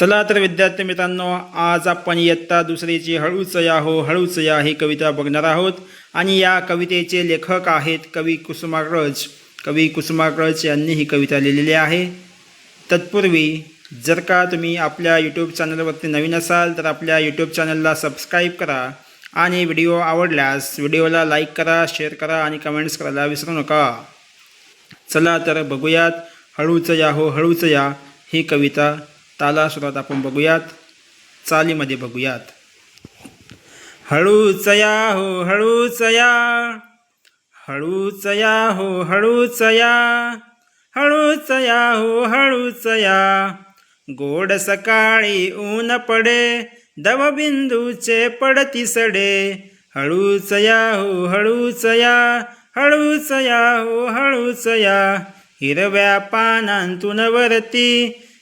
चला तर विद्यार्थी मित्रांनो आज आपण इयत्ता दुसरीची हळूच या हो हळूच या ही कविता बघणार आहोत. आणि या कवितेचे लेखक आहेत कवी कुसुमाग्रज. कवी कुसुमाग्रज यांनी ही कविता लिहिलेली आहे. तत्पूर्वी जर का तुम्ही आपल्या यूट्यूब चॅनलवरती नवीन असाल तर आपल्या यूट्यूब चॅनलला सबस्क्राईब करा. आणि व्हिडिओ आवडल्यास व्हिडिओला लाईक करा शेअर करा आणि कमेंट्स करायला विसरू नका. चला तर बघूयात हळूच या हो हळूच या ही कविता. तालासुरात आपण बघूयात. चालीमध्ये बघूयात. हळूच या हो हळूच या हळूच या हो हळूच या हळूच या हो हळूच या गोड सकाळी ऊन पडे दवबिंदूचे पडती सडे. हळूच या हो हळूच या हळूच या हो हळूच या हिरव्या पानांतून वरती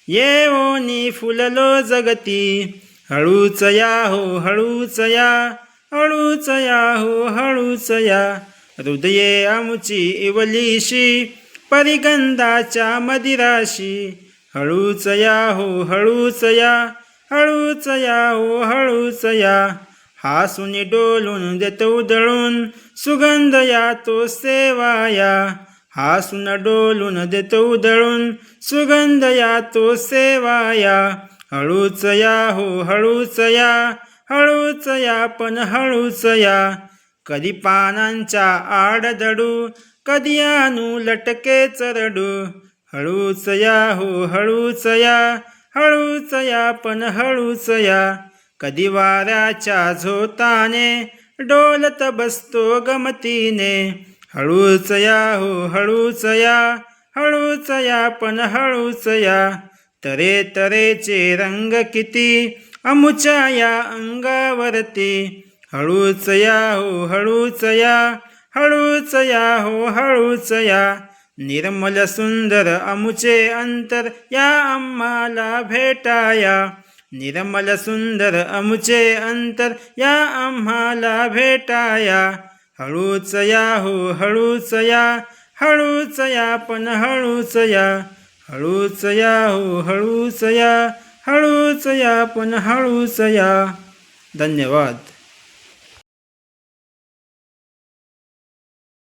येवोनी फुललो जगती. हळूच या हो हळूच या. हळूच या हो हळूच या. हृदये आमुची इवलीशी परिगंधाच्या मदिराशी. हळूच या हो हळूच या. हळूच या हो हळूच या. हासुनी डोलून देतो उधळून सुगंध या तो सेवाया. हासून डोलून देतो उधळून सुगंध या तो सेवाया. हळूच या हो हळूच या हळूच या पण हळूच या. कधी पानांच्या आडदडू कधी आणू लटके चरडू हळूच या हो हळूच या हळूच या पण हळूच या. कधी वाऱ्याच्या झोताने डोलत बसतो गमतीने हळूच या हो हळूच या हळूच या पण हळूच या तरे तरेचे रंग किती अमुच्या या अंगावरती. हळूच या हो हळूच या हळूच या हो हळूच या निर्मल सुंदर अमुचे अंतर या आम्हाला भेटाया. निर्मल सुंदर अमुचे अंतर या आम्हाला भेटाया. हळूच या हो हळूच या हळूच या पण हळूच या हळूच या हो हळूच या हळूच या पण हळूच या धन्यवाद.